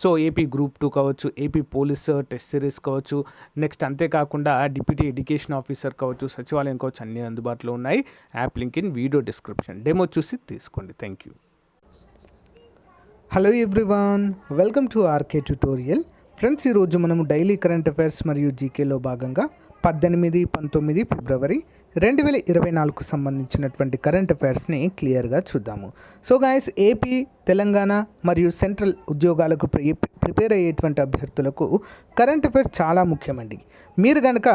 So AP group two కావచ్చు AP police test series కావచ్చు next అంతేకాకుండా డిప్యూటీ ఎడ్యుకేషన్ ఆఫీసర్ కావచ్చు సచివాలయం కావచ్చు అన్నీ అందుబాటులో ఉన్నాయి. App link in video description demo చూసి తీసుకోండి. Thank you hello everyone welcome to RK tutorial friends ఈరోజు మనము డైలీ కరెంట్ అఫైర్స్ మరియు జీకేలో భాగంగా పద్దెనిమిది పంతొమ్మిది ఫిబ్రవరి రెండు వేల ఇరవై నాలుగుకు సంబంధించినటువంటి కరెంట్ అఫైర్స్ని క్లియర్గా చూద్దాము. సో గాయస్ ఏపీ తెలంగాణ మరియు సెంట్రల్ ఉద్యోగాలకు ప్రిపేర్ అయ్యేటువంటి అభ్యర్థులకు కరెంట్ అఫైర్స్ చాలా ముఖ్యమండి. మీరు కనుక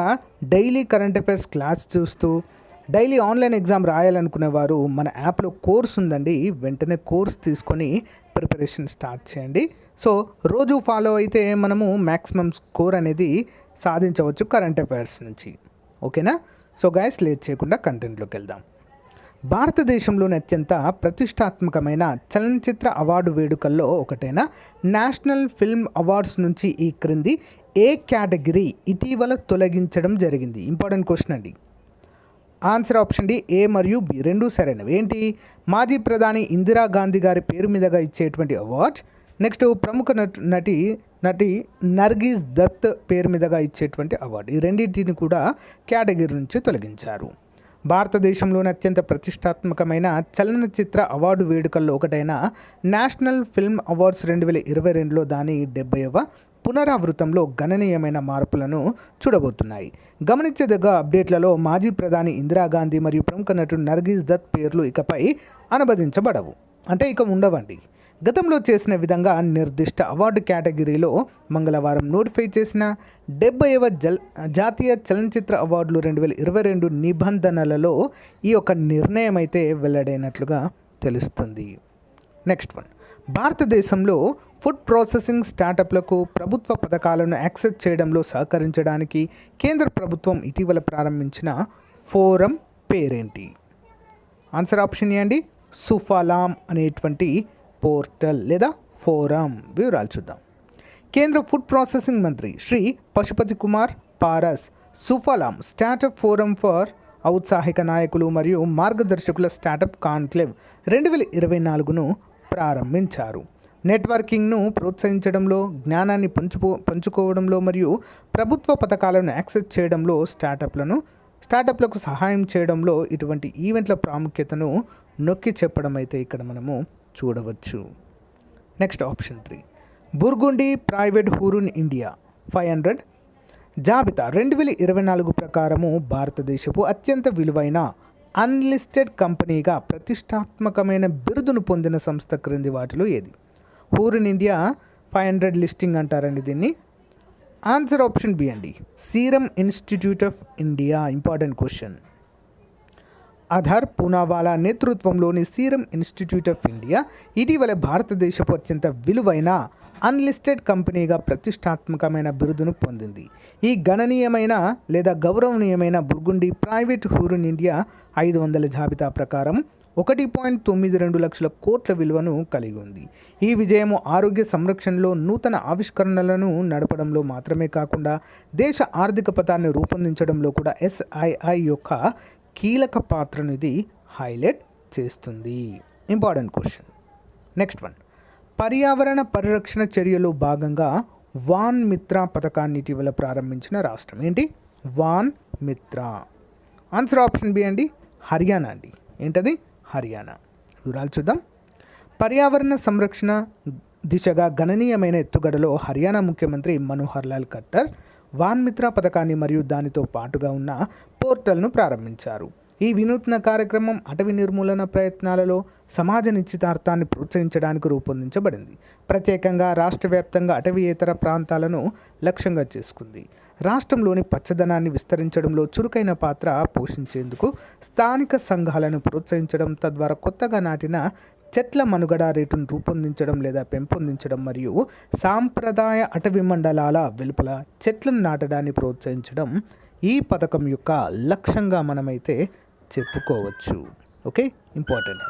డైలీ కరెంట్ అఫైర్స్ క్లాస్ చూస్తూ డైలీ ఆన్లైన్ ఎగ్జామ్ రాయాలనుకునే వారు మన యాప్లో కోర్స్ ఉందండి వెంటనే కోర్స్ తీసుకొని ప్రిపరేషన్ స్టార్ట్ చేయండి. సో రోజు ఫాలో అయితే మనము మ్యాక్సిమం స్కోర్ అనేది సాధించవచ్చు కరెంట్ అఫైర్స్ నుంచి. ఓకేనా సో గైస్ లేట్ చేయకుండా కంటెంట్లోకి వెళ్దాం. భారతదేశంలోని అత్యంత ప్రతిష్టాత్మకమైన చలనచిత్ర అవార్డు వేడుకల్లో ఒకటైన నేషనల్ ఫిల్మ్ అవార్డ్స్ నుంచి ఈ క్రింది ఏ కేటగిరీ ఇటీవల తొలగించడం జరిగింది? ఇంపార్టెంట్ క్వశ్చన్ అండి. ఆన్సర్ ఆప్షన్ డి ఏ మరియు బి రెండు సరైనవి. ఏంటి? మాజీ ప్రధాని ఇందిరాగాంధీ గారి పేరు మీదుగా ఇచ్చేటువంటి అవార్డ్. నెక్స్ట్ ప్రముఖ నటి నటి నర్గీస్ దత్ పేరు మీదుగా ఇచ్చేటువంటి అవార్డు. ఈ రెండింటిని కూడా కేటగిరీ నుంచి తొలగించారు. భారతదేశంలోని అత్యంత ప్రతిష్టాత్మకమైన చలనచిత్ర అవార్డు వేడుకల్లో ఒకటైన నేషనల్ ఫిల్మ్ అవార్డ్స్ రెండు వేల ఇరవై రెండులో దాని డెబ్బైవ పునరావృతంలో గణనీయమైన మార్పులను చూడబోతున్నాయి. గమనించదగ్గ అప్డేట్లలో మాజీ ప్రధాని ఇందిరాగాంధీ మరియు ప్రముఖ నటుడు నర్గీస్ దత్ పేర్లు ఇకపై అనువదించబడవు. అంటే ఇక ఉండవండి. గతంలో చేసిన విధంగా నిర్దిష్ట అవార్డు కేటగిరీలో మంగళవారం నోటిఫై చేసిన డెబ్బైవ జల్ జాతీయ చలనచిత్ర అవార్డులు రెండు వేల ఇరవై రెండు నిబంధనలలో ఈ యొక్క నిర్ణయం అయితే వెల్లడైనట్లుగా తెలుస్తుంది. Next one. భారతదేశంలో ఫుడ్ ప్రాసెసింగ్ స్టార్టప్లకు ప్రభుత్వ పథకాలను యాక్సెస్ చేయడంలో సహకరించడానికి కేంద్ర ప్రభుత్వం ఇటీవల ప్రారంభించిన ఫోరం పేరేంటి? ఆన్సర్ ఆప్షన్ ఏ అండి? సుఫాలాం అనేటువంటి పోర్టల్ లేదా ఫోరం వివరాలు చూద్దాం. కేంద్ర ఫుడ్ ప్రాసెసింగ్ మంత్రి Shri Pashupati Kumar Paras Sufalam startup forum for ఔత్సాహిక నాయకులు మరియు మార్గదర్శకుల స్టార్టప్ కాన్క్లేవ్ రెండు వేల ఇరవై నాలుగును ప్రారంభించారు. నెట్వర్కింగ్ను ప్రోత్సహించడంలో జ్ఞానాన్ని పంచుకో పంచుకోవడంలో మరియు ప్రభుత్వ పథకాలను యాక్సెస్ చేయడంలో స్టార్టప్లను స్టార్టప్లకు సహాయం చేయడంలో ఇటువంటి ఈవెంట్ల ప్రాముఖ్యతను నొక్కి చెప్పడం అయితే ఇక్కడ మనము చూడవచ్చు. Next option three Burgundy private Hurun India five hundred జాబితా రెండు వేల ఇరవై నాలుగు ప్రకారము భారతదేశపు అత్యంత విలువైన అన్లిస్టెడ్ కంపెనీగా ప్రతిష్టాత్మకమైన బిరుదును పొందిన సంస్థ క్రింది వాటిలో ఏది? Hurun India five hundred listing అంటారండి దీన్ని. ఆన్సర్ ఆప్షన్ బి అండి. Serum Institute of India important question. Adar Poonawalla నేతృత్వంలోని సీరం ఇన్స్టిట్యూట్ ఆఫ్ ఇండియా ఇటీవల భారతదేశపు అత్యంత విలువైన అన్లిస్టెడ్ కంపెనీగా ప్రతిష్టాత్మకమైన బిరుదును పొందింది. ఈ గణనీయమైన లేదా గౌరవనీయమైన బుర్గుండి ప్రైవేట్ హూరున్ ఇండియా ఐదు వందల జాబితా ప్రకారం ఒకటి పాయింట్ తొమ్మిది రెండు లక్షల కోట్ల విలువను కలిగి ఉంది. ఈ విజయము ఆరోగ్య సంరక్షణలో నూతన ఆవిష్కరణలను నడపడంలో మాత్రమే కాకుండా దేశ ఆర్థిక పథాన్ని రూపొందించడంలో కూడా ఎస్ఐఐ యొక్క కీలక పాత్రను ఇది హైలైట్ చేస్తుంది. Important question. Next one. పర్యావరణ పరిరక్షణ చర్యలో భాగంగా వాన్ మిత్ర పథకాన్ని ఇటీవల ప్రారంభించిన రాష్ట్రం. ఏంటి? Van Mitra. Answer option B అండి హర్యానా అండి. ఏంటది? హర్యానా. వివరాలు చూద్దాం. పర్యావరణ సంరక్షణ దిశగా గణనీయమైన ఎత్తుగడలో హర్యానా ముఖ్యమంత్రి మనోహర్ లాల్ ఖట్టర్ వాన్మిత్ర పథకాన్ని మరియు దానితో పాటుగా ఉన్న పోర్టల్ను ప్రారంభించారు. ఈ వినూత్న కార్యక్రమం అటవీ నిర్మూలన ప్రయత్నాలలో సమాజ నిశ్చితార్థాన్ని ప్రోత్సహించడానికి రూపొందించబడింది. ప్రత్యేకంగా రాష్ట్ర వ్యాప్తంగా అటవీయేతర ప్రాంతాలను లక్ష్యంగా చేసుకుంది. రాష్ట్రంలోని పచ్చదనాన్ని విస్తరించడంలో చురుకైన పాత్ర పోషించేందుకు స్థానిక సంఘాలను ప్రోత్సహించడం తద్వారా కొత్తగా నాటిన చెట్ల మనుగడ రేటును రూపొందించడం లేదా పెంపొందించడం మరియు సాంప్రదాయ అటవీ మండలాల వెలుపల చెట్లను నాటడాన్ని ప్రోత్సహించడం ఈ పథకం యొక్క లక్ష్యంగా మనమైతే చెప్పుకోవచ్చు. ఓకే? ఇంపార్టెంట్.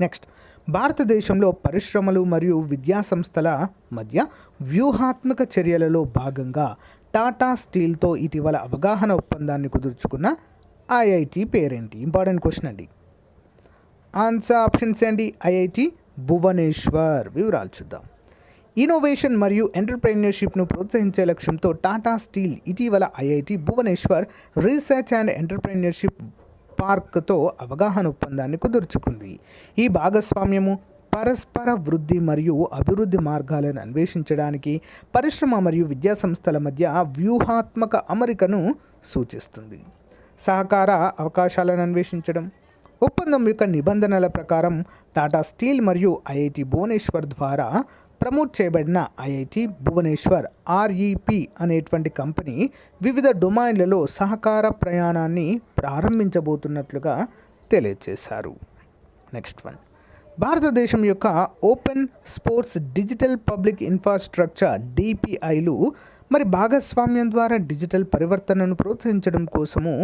నెక్స్ట్. భారతదేశంలో పరిశ్రమలు మరియు విద్యా సంస్థల మధ్య వ్యూహాత్మక చర్యలలో భాగంగా టాటా స్టీల్తో ఇటీవల అవగాహన ఒప్పందాన్ని కుదుర్చుకున్న ఐఐటి పేరేంటి? ఇంపార్టెంట్ క్వశ్చన్ అండి. ఆన్సర్ ఆప్షన్స్ ఏంటి? ఐఐటి భువనేశ్వర్. వివరాలు చూద్దాం. ఇన్నోవేషన్ మరియు ఎంటర్ప్రెన్యూర్షిప్ను ప్రోత్సహించే లక్ష్యంతో టాటా స్టీల్ ఇటీవల IIT Bhubaneswar research and entrepreneurship పార్క్తో అవగాహన ఒప్పందాన్ని కుదుర్చుకుంది. ఈ భాగస్వామ్యము పరస్పర వృద్ధి మరియు అభివృద్ధి మార్గాలను అన్వేషించడానికి పరిశ్రమ మరియు విద్యా సంస్థల మధ్య వ్యూహాత్మక అమరికను సూచిస్తుంది. సహకార అవకాశాలను అన్వేషించడం ఒప్పందం యొక్క నిబంధనల ప్రకారం టాటా స్టీల్ మరియు ఐఐటి భువనేశ్వర్ ద్వారా ప్రమోట్ చేయబడిన ఐఐటి భువనేశ్వర్ ఆర్ఈపి అనేటువంటి కంపెనీ వివిధ డొమైన్లలో సహకార ప్రయాణాన్ని ప్రారంభించబోతున్నట్లుగా తెలియజేశారు నెక్స్ట్ వన్. భారతదేశం యొక్క open sports digital public infrastructure డిపిఐలు మరి భాగస్వామ్యం ద్వారా డిజిటల్ పరివర్తనను ప్రోత్సహించడం కోసము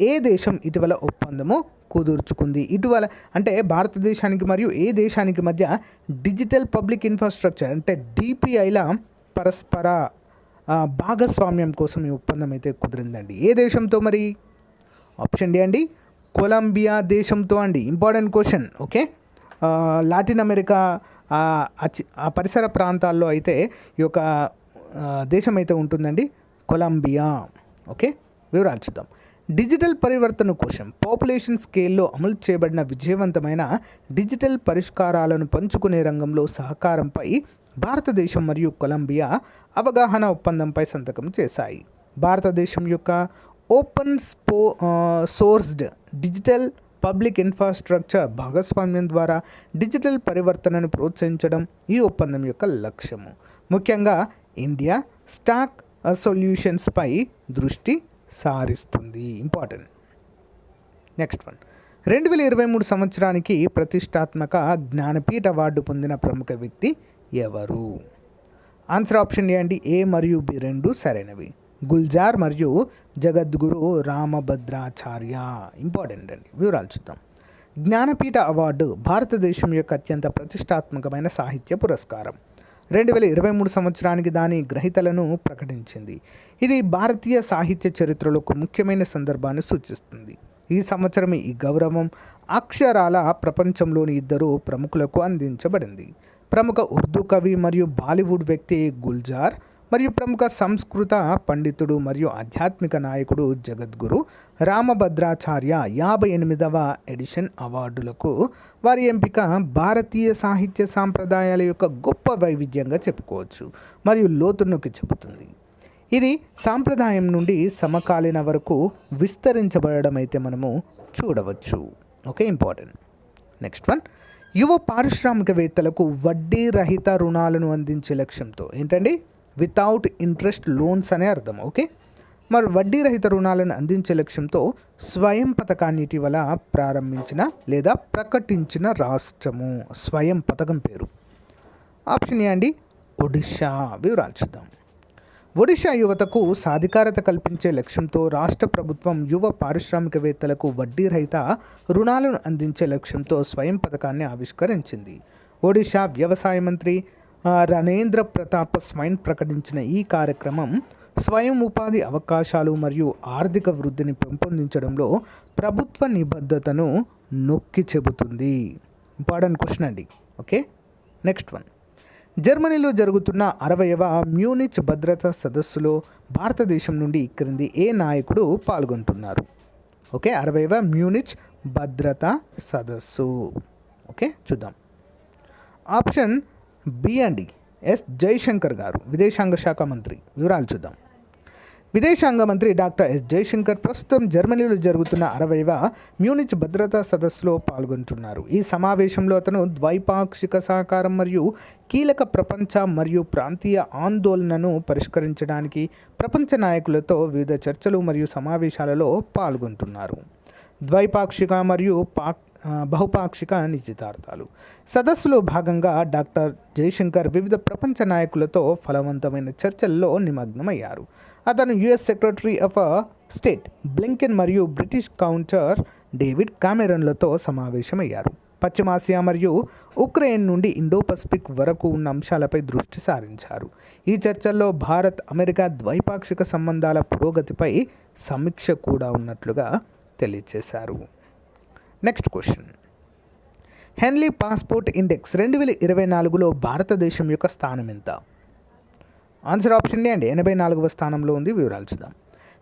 ఏ దేశం ఇటీవల ఒప్పందము కుదుర్చుకుంది. ఇటీవల అంటే భారతదేశానికి మరియు ఏ దేశానికి మధ్య డిజిటల్ పబ్లిక్ ఇన్ఫ్రాస్ట్రక్చర్ అంటే డిపిఐల పరస్పర భాగస్వామ్యం కోసం ఈ ఒప్పందం అయితే కుదిరిందండి. ఏ దేశంతో మరి? ఆప్షన్ డి అండి. కొలంబియా దేశంతో అండి. Important question. Okay? Latin America ఆ, పరిసర ప్రాంతాల్లో అయితే ఈ యొక్క దేశం అయితే ఉంటుందండి. కొలంబియా. ఓకే? వివరాలు చూద్దాం. డిజిటల్ పరివర్తన కోసం పాపులేషన్ స్కేల్లో అమలు చేయబడిన విజయవంతమైన డిజిటల్ పరిష్కారాలను పంచుకునే రంగంలో సహకారంపై భారతదేశం మరియు కొలంబియా అవగాహన ఒప్పందంపై సంతకం చేశాయి. భారతదేశం యొక్క ఓపెన్ స్పో సోర్స్డ్ డిజిటల్ పబ్లిక్ ఇన్ఫ్రాస్ట్రక్చర్ భాగస్వామ్యం ద్వారా డిజిటల్ పరివర్తనను ప్రోత్సహించడం ఈ ఒప్పందం యొక్క లక్ష్యము. ముఖ్యంగా ఇండియా స్టాక్ సొల్యూషన్స్పై దృష్టి సారిస్తుంది. ఇంపార్టెంట్ నెక్స్ట్ వన్ రెండు వేల ఇరవై మూడు సంవత్సరానికి ప్రతిష్టాత్మక జ్ఞానపీఠ అవార్డు పొందిన ప్రముఖ వ్యక్తి ఎవరు? ఆన్సర్ ఆప్షన్ ఏ అండి. ఏ మరియు బి రెండు సరైనవి. గుల్జార్ మరియు జగద్గురు రామభద్రాచార్య. ఇంపార్టెంట్ అండి. వివరాలు చూద్దాం. జ్ఞానపీఠ అవార్డు భారతదేశం యొక్క అత్యంత ప్రతిష్టాత్మకమైన సాహిత్య పురస్కారం. రెండు వేల ఇరవై మూడు సంవత్సరానికి దాని గ్రహీతలను ప్రకటించింది. ఇది భారతీయ సాహిత్య చరిత్రలో ఒక ముఖ్యమైన సందర్భాన్ని సూచిస్తుంది. ఈ సంవత్సరం ఈ గౌరవం అక్షరాల ప్రపంచంలోని ఇద్దరు ప్రముఖులకు అందించబడింది. ప్రముఖ ఉర్దూ కవి మరియు బాలీవుడ్ వ్యక్తి గుల్జార్ మరియు ప్రముఖ సంస్కృత పండితుడు మరియు ఆధ్యాత్మిక నాయకుడు జగద్గురు రామభద్రాచార్య యాభై ఎనిమిదవ ఎడిషన్ అవార్డులకు వారి ఎంపిక భారతీయ సాహిత్య సాంప్రదాయాల యొక్క గొప్ప వైవిధ్యంగా చెప్పుకోవచ్చు మరియు లోతునొక్కి చెబుతుంది. ఇది సాంప్రదాయం నుండి సమకాలీన వరకు విస్తరించబడడం అయితే మనము చూడవచ్చు. Okay important. Next one. యువ పారిశ్రామికవేత్తలకు వడ్డీ రహిత రుణాలను అందించే లక్ష్యంతో ఏంటండి? వితౌట్ ఇంట్రెస్ట్ లోన్స్ అనే అర్థం ఓకే మరి వడ్డీ రహిత రుణాలను అందించే లక్ష్యంతో స్వయం పథకాన్ని ఇటీవల ప్రారంభించిన లేదా ప్రకటించిన రాష్ట్రము. స్వయం పథకం పేరు. ఆప్షన్ ఏ అండి ఒడిషా వివరాలు చూద్దాం. ఒడిషా యువతకు సాధికారత కల్పించే లక్ష్యంతో రాష్ట్ర ప్రభుత్వం యువ పారిశ్రామికవేత్తలకు వడ్డీ రహిత రుణాలను అందించే లక్ష్యంతో స్వయం పథకాన్ని ఆవిష్కరించింది. ఒడిషా వ్యవసాయ మంత్రి రణేంద్ర ప్రతాప స్వైన్ ప్రకటించిన ఈ కార్యక్రమం స్వయం ఉపాధి అవకాశాలు మరియు ఆర్థిక వృద్ధిని పెంపొందించడంలో ప్రభుత్వ నిబద్ధతను నొక్కి చెబుతుంది. ఇంపార్టెంట్ క్వశ్చన్ అండి. ఓకే? Next one. జర్మనీలో జరుగుతున్న అరవయవ మ్యూనిచ్ భద్రతా సదస్సులో భారతదేశం నుండి క్రింది ఏ నాయకుడు పాల్గొంటున్నారు? ఓకే? అరవైవ మ్యూనిచ్ భద్రతా సదస్సు. ఓకే? చూద్దాం. ఆప్షన్ బి అండి ఎస్ జైశంకర్ గారు విదేశాంగ శాఖ మంత్రి. వివరాలు చూద్దాం. విదేశాంగ మంత్రి డాక్టర్ ఎస్ జైశంకర్ ప్రస్తుతం జర్మనీలో జరుగుతున్న అరవైవ మ్యూనిచ్ భద్రతా సదస్సులో పాల్గొంటున్నారు. ఈ సమావేశంలో అతను ద్వైపాక్షిక సహకారం మరియు కీలక ప్రపంచ మరియు ప్రాంతీయ ఆందోళనను పరిష్కరించడానికి ప్రపంచ నాయకులతో వివిధ చర్చలు మరియు సమావేశాలలో పాల్గొంటున్నారు. ద్వైపాక్షిక మరియు పాక్ బహుపాక్షిక నిశ్చితార్థాలు. సదస్సులో భాగంగా డాక్టర్ జయశంకర్ వివిధ ప్రపంచ నాయకులతో ఫలవంతమైన చర్చల్లో నిమగ్నమయ్యారు. అతను US secretary of state Blinken మరియు బ్రిటిష్ కౌంటర్ డేవిడ్ కామెరన్లతో సమావేశమయ్యారు. పశ్చిమాసియా మరియు ఉక్రెయిన్ నుండి ఇండో పసిఫిక్ వరకు ఉన్న అంశాలపై దృష్టి సారించారు. ఈ చర్చల్లో భారత్ అమెరికా ద్వైపాక్షిక సంబంధాల పురోగతిపై సమీక్ష కూడా ఉన్నట్లుగా తెలియజేశారు next question. Henley passport index రెండు వేల ఇరవై నాలుగులో భారతదేశం యొక్క స్థానం ఎంత? ఆన్సర్ ఆప్షన్ ఏ అండి. ఎనభై నాలుగవ స్థానంలో ఉంది. వివరాలు చూద్దాం.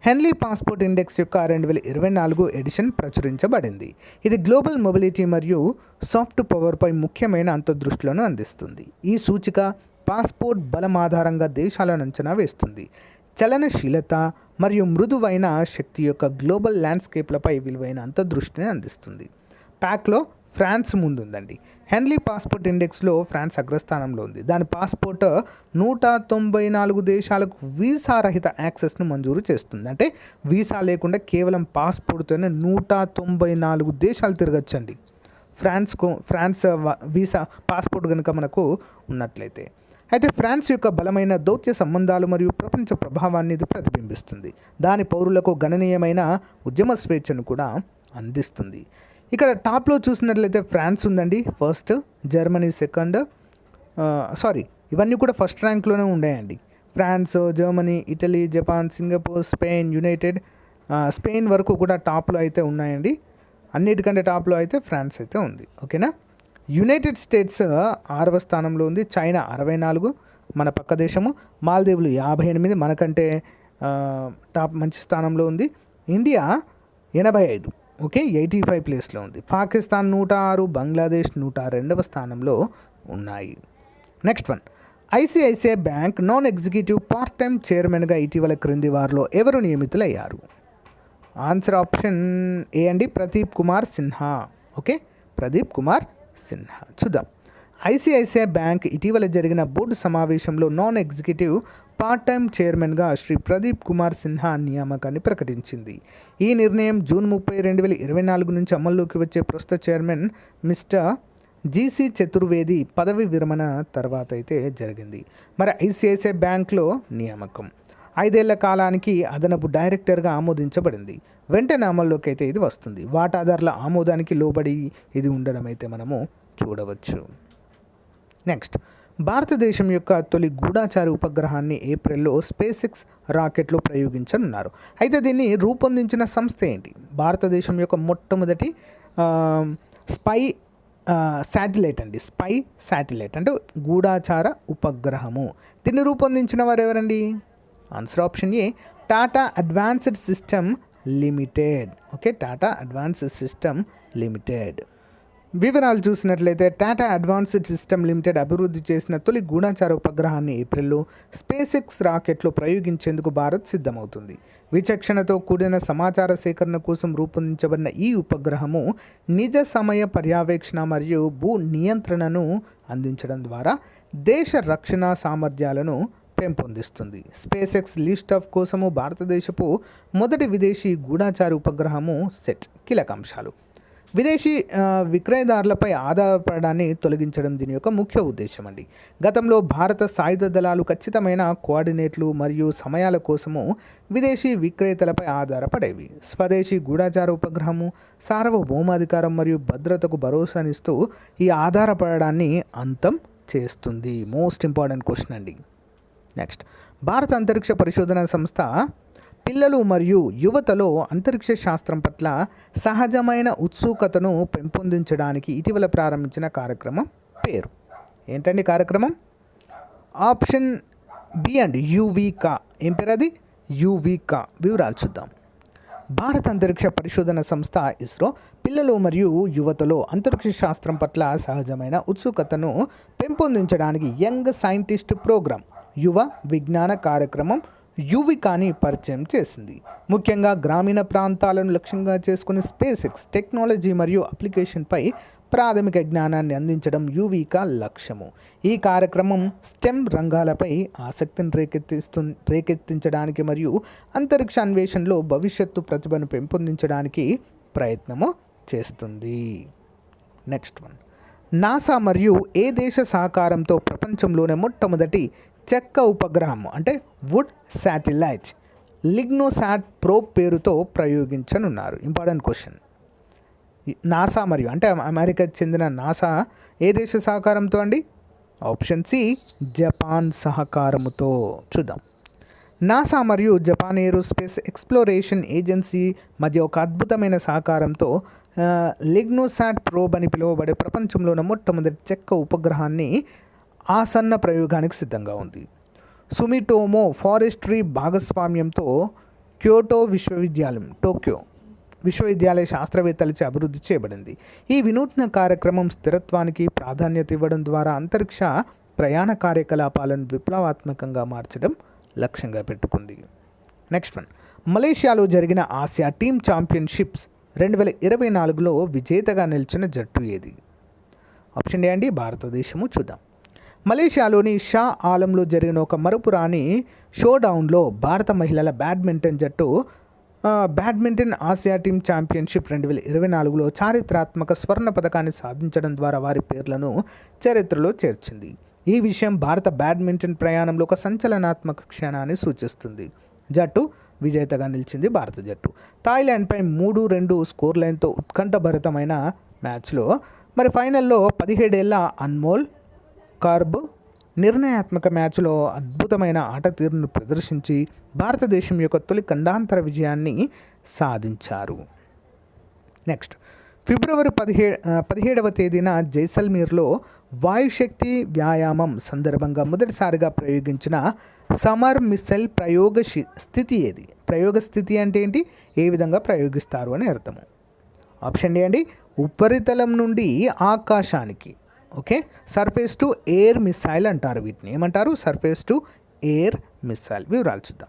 హెన్లీ పాస్పోర్ట్ ఇండెక్స్ యొక్క రెండు వేల ఇరవై నాలుగు ఎడిషన్ ప్రచురించబడింది. ఇది గ్లోబల్ మొబిలిటీ మరియు సాఫ్ట్ పవర్పై ముఖ్యమైన అంతర్దృష్టులను అందిస్తుంది. ఈ సూచిక పాస్పోర్ట్ బలం ఆధారంగా దేశాలను అంచనా వేస్తుంది. చలనశీలత మరియు మృదువైన శక్తి యొక్క గ్లోబల్ ల్యాండ్స్కేప్లపై విలువైన అంతర్దృష్టిని అందిస్తుంది. ప్యాక్లో ఫ్రాన్స్ ముందుందండి. హెన్లీ పాస్పోర్ట్ ఇండెక్స్లో ఫ్రాన్స్ అగ్రస్థానంలో ఉంది. దాని పాస్పోర్ట్ నూట తొంభై నాలుగు దేశాలకు వీసా రహిత యాక్సెస్ను మంజూరు చేస్తుంది. అంటే వీసా లేకుండా కేవలం పాస్పోర్ట్తోనే నూట తొంభై నాలుగు దేశాలు తిరగచ్చండి. ఫ్రాన్స్కు ఫ్రాన్స్ వీసా పాస్పోర్ట్ కనుక మనకు ఉన్నట్లయితే. అయితే ఫ్రాన్స్ యొక్క బలమైన దౌత్య సంబంధాలు మరియు ప్రపంచ ప్రభావాన్ని ఇది ప్రతిబింబిస్తుంది. దాని పౌరులకు గణనీయమైన ఉద్యమ స్వేచ్ఛను కూడా అందిస్తుంది. ఇక్కడ టాప్లో చూసినట్లయితే ఫ్రాన్స్ ఉందండి. ఫస్ట్ జర్మనీ సెకండ్ సారీ ఇవన్నీ కూడా ఫస్ట్ ర్యాంక్లోనే ఉన్నాయండి. France Germany Italy Japan Singapore Spain United Spain వరకు కూడా టాప్లో అయితే ఉన్నాయండి. అన్నిటికంటే టాప్లో అయితే ఫ్రాన్స్ అయితే ఉంది. ఓకేనా? యునైటెడ్ స్టేట్స్ ఆరవ స్థానంలో ఉంది. చైనా అరవై నాలుగు మన పక్క దేశము. మాల్దీవులు యాభై ఎనిమిది మనకంటే టాప్ మంచి స్థానంలో ఉంది. ఇండియా ఎనభై ఐదు ఓకే? ఎయిటీ ఫైవ్ ప్లేస్లో ఉంది. పాకిస్తాన్ నూట ఆరు బంగ్లాదేశ్ నూట రెండవ స్థానంలో ఉన్నాయి. Next one. ICICI bank non executive part time చైర్మన్గా ఇటీవల క్రింది వారిలో ఎవరు నియమితులయ్యారు? ఆన్సర్ ఆప్షన్ ఏ అండి? ప్రదీప్ కుమార్ సిన్హా ఓకే? ప్రదీప్ కుమార్ సిన్హా. చూద్దాం. ఐసిఐసిఐ బ్యాంక్ ఇటీవల జరిగిన బోర్డు సమావేశంలో నాన్ ఎగ్జిక్యూటివ్ పార్ట్ టైం చైర్మన్గా శ్రీ ప్రదీప్ కుమార్ సిన్హా నియామకాన్ని ప్రకటించింది. ఈ నిర్ణయం జూన్ ముప్పై రెండు వేల ఇరవై నాలుగు నుంచి అమల్లోకి వచ్చే ప్రస్తుత చైర్మన్ మిస్టర్ జీసీ చతుర్వేది పదవి విరమణ తర్వాత అయితే జరిగింది. మరి ఐసిఐసిఐ బ్యాంక్లో నియామకం. ఐదేళ్ళ కాలానికి అదనపు డైరెక్టర్గా ఆమోదించబడింది. వెంటనే అమల్లోకి అయితే ఇది వస్తుంది. వాటాదారుల ఆమోదానికి లోబడి ఇది ఉండడం అయితే మనము చూడవచ్చు. నెక్స్ట్ భారతదేశం యొక్క తొలి గూఢాచారి ఉపగ్రహాన్ని ఏప్రిల్లో స్పేస్ ఎక్స్ రాకెట్లో ప్రయోగించనున్నారు. అయితే దీన్ని రూపొందించిన సంస్థ ఏంటి? భారతదేశం యొక్క మొట్టమొదటి స్పై శాటిలైట్ అండి. స్పై శాటిలైట్ అంటే గూఢాచార ఉపగ్రహము. దీన్ని రూపొందించిన వారు ఎవరండి? Answer option A Tata advanced system limited okay Tata advanced system limited వివరాలు చూసినట్లయితే టాటా అడ్వాన్స్డ్ సిస్టమ్ లిమిటెడ్ అభివృద్ధి చేసిన తొలి గూఢాచార ఉపగ్రహాన్ని ఏప్రిల్లో స్పేస్ ఎక్స్ రాకెట్లో ప్రయోగించేందుకు భారత్ సిద్ధమవుతుంది. విచక్షణతో కూడిన సమాచార సేకరణ కోసం రూపొందించబడిన ఈ ఉపగ్రహము నిజ సమయ పర్యవేక్షణ మరియు భూ నియంత్రణను అందించడం ద్వారా దేశ రక్షణ సామర్థ్యాలను పెంపొందిస్తుంది. స్పేస్ ఎక్స్ లిస్ట్ ఆఫ్ కోసము భారతదేశపు మొదటి విదేశీ గూఢాచార ఉపగ్రహము సెట్. కీలక అంశాలు విదేశీ విక్రయదారులపై ఆధారపడడాన్ని తొలగించడం దీని యొక్క ముఖ్య ఉద్దేశం అండి గతంలో భారత సాయుధ దళాలు ఖచ్చితమైన కోఆర్డినేట్లు మరియు సమయాల కోసము విదేశీ విక్రేతలపై ఆధారపడేవి. స్వదేశీ గూఢాచార ఉపగ్రహము సార్వభౌమాధికారం మరియు భద్రతకు భరోసానిస్తూ ఈ ఆధారపడడాన్ని అంతం చేస్తుంది. మోస్ట్ ఇంపార్టెంట్ క్వశ్చన్ అండి. నెక్స్ట్ భారత అంతరిక్ష పరిశోధన సంస్థ పిల్లలు మరియు యువతలో అంతరిక్ష శాస్త్రం పట్ల సహజమైన ఉత్సుకతను పెంపొందించడానికి ఇటీవల ప్రారంభించిన కార్యక్రమం పేరు. ఏంటండి కార్యక్రమం? ఆప్షన్ బి అండ్ యువికా ఏం పేరు అది? యువికా వివరాలు చూద్దాం. భారత అంతరిక్ష పరిశోధన సంస్థ ఇస్రో పిల్లలు మరియు యువతలో అంతరిక్ష శాస్త్రం పట్ల సహజమైన ఉత్సుకతను పెంపొందించడానికి యంగ్ సైంటిస్ట్ ప్రోగ్రాం యువ విజ్ఞాన కార్యక్రమం యువికాని పరిచయం చేసింది. ముఖ్యంగా గ్రామీణ ప్రాంతాలను లక్ష్యంగా చేసుకుని స్పేస్ ఎక్స్ టెక్నాలజీ మరియు అప్లికేషన్పై ప్రాథమిక జ్ఞానాన్ని అందించడం యువికా లక్ష్యము. ఈ కార్యక్రమం స్టెమ్ రంగాలపై ఆసక్తిని రేకెత్తిస్తు రేకెత్తించడానికి మరియు అంతరిక్ష అన్వేషణలో భవిష్యత్తు ప్రతిభను పెంపొందించడానికి ప్రయత్నము చేస్తుంది. Next one. నాసా మరియు ఏ దేశ సహకారంతో ప్రపంచంలోనే మొట్టమొదటి చెక్క ఉపగ్రహం అంటే వుడ్ శాటిలైట్. లిగ్నోసాట్ ప్రోబ్ పేరుతో ప్రయోగించనున్నారు. Important question. నాసా మరియు అంటే అమెరికాకు చెందిన నాసా ఏ దేశ సహకారంతో అండి? ఆప్షన్ సి జపాన్ సహకారముతో. చూద్దాం. నాసా మరియు జపాన్ ఏరోస్పేస్ ఎక్స్ప్లోరేషన్ ఏజెన్సీ మధ్య ఒక అద్భుతమైన సహకారంతో లిగ్నోసాట్ ప్రోబ్ అని పిలువబడే ప్రపంచంలోని మొట్టమొదటి చెక్క ఉపగ్రహాన్ని ఆసన్న ప్రయోగానికి సిద్ధంగా ఉంది. సుమిటోమో ఫారెస్ట్రీ భాగస్వామ్యంతో క్యోటో విశ్వవిద్యాలయం టోక్యో విశ్వవిద్యాలయ శాస్త్రవేత్తలచే అభివృద్ధి చేయబడింది. ఈ వినూత్న కార్యక్రమం స్థిరత్వానికి ప్రాధాన్యత ఇవ్వడం ద్వారా అంతరిక్ష ప్రయాణ కార్యకలాపాలను విప్లవాత్మకంగా మార్చడం లక్ష్యంగా పెట్టుకుంది. నెక్స్ట్ వన్ మలేషియాలో జరిగిన ఆసియా టీమ్ ఛాంపియన్షిప్స్ రెండు వేల ఇరవై నాలుగులో విజేతగా నిలిచిన జట్టు ఏది? ఆప్షన్ ఏ అండి భారతదేశము చూద్దాం. మలేషియాలోని షా ఆలంలో జరిగిన ఒక మరుపురాని షోడౌన్లో భారత మహిళల బ్యాడ్మింటన్ జట్టు బ్యాడ్మింటన్ ఆసియా టీమ్ ఛాంపియన్షిప్ రెండు వేల ఇరవై నాలుగులో చారిత్రాత్మక స్వర్ణ పథకాన్ని సాధించడం ద్వారా వారి పేర్లను చరిత్రలో చేర్చింది. ఈ విషయం భారత బ్యాడ్మింటన్ ప్రయాణంలో ఒక సంచలనాత్మక క్షణాన్ని సూచిస్తుంది. జట్టు విజేతగా నిలిచింది భారత జట్టు. థాయిలాండ్పై మూడు రెండు స్కోర్ లైన్తో ఉత్కంఠభరితమైన మ్యాచ్లో మరి ఫైనల్లో పదిహేడేళ్ళ అన్మోల్ కార్బ్ నిర్ణయాత్మక మ్యాచ్లో అద్భుతమైన ఆట తీరును ప్రదర్శించి భారతదేశం యొక్క తొలి ఖండాంతర విజయాన్ని సాధించారు. నెక్స్ట్ ఫిబ్రవరి పదిహే పదిహేడవ తేదీన జైసల్మీర్లో వాయుశక్తి వ్యాయామం సందర్భంగా మొదటిసారిగా ప్రయోగించిన సమర్ మిసైల్ ప్రయోగ శి- స్థితి ఏది? ప్రయోగ స్థితి అంటే ఏంటి? ఏ విధంగా ప్రయోగిస్తారు అని అర్థము. ఆప్షన్ ఏ అండి ఉపరితలం నుండి ఆకాశానికి. Okay? Surface to air missile అంటారు వీటిని. ఏమంటారు? సర్ఫేస్ టు ఎయిర్ మిసైల్ వివరాలు చూద్దాం.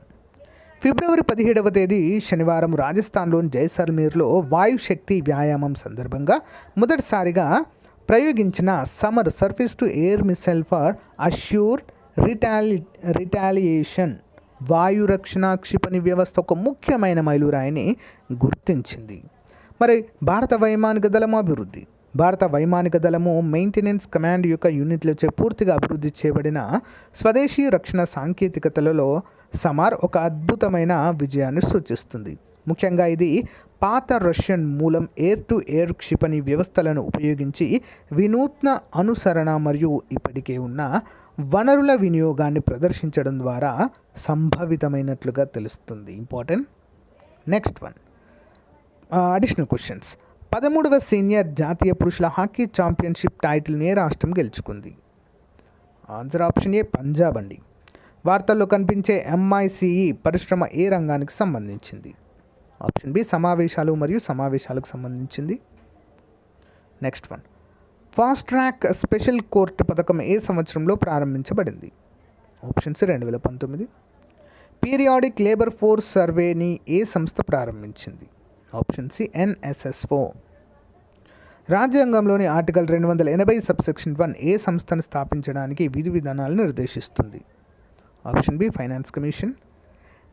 ఫిబ్రవరి పదిహేడవ తేదీ శనివారం రాజస్థాన్లోని జైసల్మీర్లో వాయుశక్తి వ్యాయామం సందర్భంగా మొదటిసారిగా ప్రయోగించిన SAMAR surface to air missile for assure రిటాలి retaliation వాయు రక్షణ క్షిపణి వ్యవస్థ ఒక ముఖ్యమైన మైలురాయిని గుర్తించింది. మరి భారత వైమానిక దళం అభివృద్ధి? భారత వైమానిక దళము మెయింటెనెన్స్ కమాండ్ యొక్క యూనిట్లచే పూర్తిగా అభివృద్ధి చేయబడిన స్వదేశీ రక్షణ సాంకేతికతలలో సమార్ ఒక అద్భుతమైన విజయాన్ని సూచిస్తుంది. ముఖ్యంగా ఇది పాత రష్యన్ మూలం ఎయిర్ టు ఎయిర్ క్షిపణి వ్యవస్థలను ఉపయోగించి వినూత్న అనుసరణ మరియు ఇప్పటికే ఉన్న వనరుల వినియోగాన్ని ప్రదర్శించడం ద్వారా సంభవితమైనట్లుగా తెలుస్తుంది. Important. Next one. Additional questions. పదమూడవ సీనియర్ జాతీయ పురుషుల హాకీ ఛాంపియన్షిప్ టైటిల్ని రాష్ట్రం గెలుచుకుంది. ఆన్సర్ ఆప్షన్ ఏ పంజాబ్ అండి. వార్తల్లో కనిపించే ఎంఐసిఈ పరిశ్రమ ఏ రంగానికి సంబంధించింది? ఆప్షన్ బి సమావేశాలు మరియు సమావేశాలకు సంబంధించింది. Next one. Fast track special court పథకం ఏ సంవత్సరంలో ప్రారంభించబడింది? ఆప్షన్స్ రెండు వేల పంతొమ్మిది. పీరియాడిక్ లేబర్ ఫోర్స్ సర్వేని ఏ సంస్థ ప్రారంభించింది? ఆప్షన్ సి ఎన్ఎస్ఎస్ఓ రాజ్యాంగంలోని ఆర్టికల్ రెండు వందల ఎనభై సబ్సెక్షన్ వన్ ఏ సంస్థను స్థాపించడానికి విధి విధానాలు నిర్దేశిస్తుంది. Option B finance commission.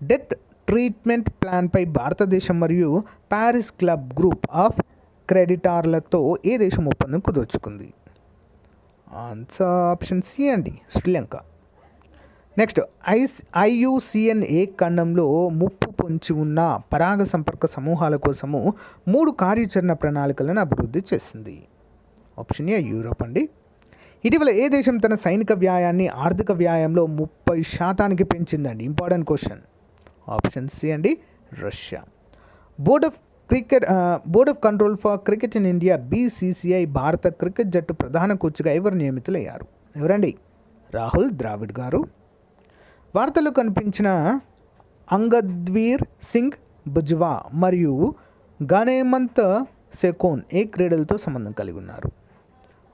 Debt treatment ప్లాన్పై భారతదేశం మరియు ప్యారిస్ క్లబ్ గ్రూప్ ఆఫ్ క్రెడిటార్లతో ఏ దేశం ఒప్పందం కుదుర్చుకుంది? ఆన్సర్ ఆప్షన్ సి అండి శ్రీలంక. నెక్స్ట్ ఐస్ ఐయుసిఎన్ ఏ ఖండంలో ముప్పు పొంచి ఉన్న పరాగ సంపర్క సమూహాల కోసము మూడు కార్యాచరణ ప్రణాళికలను అభివృద్ధి చేసింది. ఆప్షన్ ఏ యూరోప్ అండి. ఇటీవల ఏ దేశం తన సైనిక వ్యాయాన్ని ఆర్థిక వ్యాయంలో ముప్పై శాతానికి పెంచిందండి? ఇంపార్టెంట్ క్వశ్చన్ ఆప్షన్ సి అండి Russia board of cricket board of control for cricket in India BCCI భారత క్రికెట్ జట్టు ప్రధాన కోచ్గా ఎవరు నియమితులయ్యారు? ఎవరండి? రాహుల్ ద్రావిడ్ గారు. వార్తల్లో కనిపించిన అంగద్వీర్ సింగ్ బుజ్వా మరియు గనేమంత్ సెకోన్ ఏ క్రీడలతో సంబంధం కలిగి ఉన్నారు.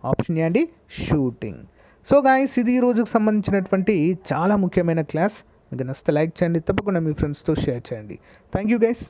ఆప్షన్ ఏ అండి షూటింగ్. సో గాయస్ ఇది ఈ రోజుకు సంబంధించినటువంటి చాలా ముఖ్యమైన క్లాస్. మీకు నచ్చితే లైక్ చేయండి తప్పకుండా మీ ఫ్రెండ్స్తో షేర్ చేయండి. Thank you guys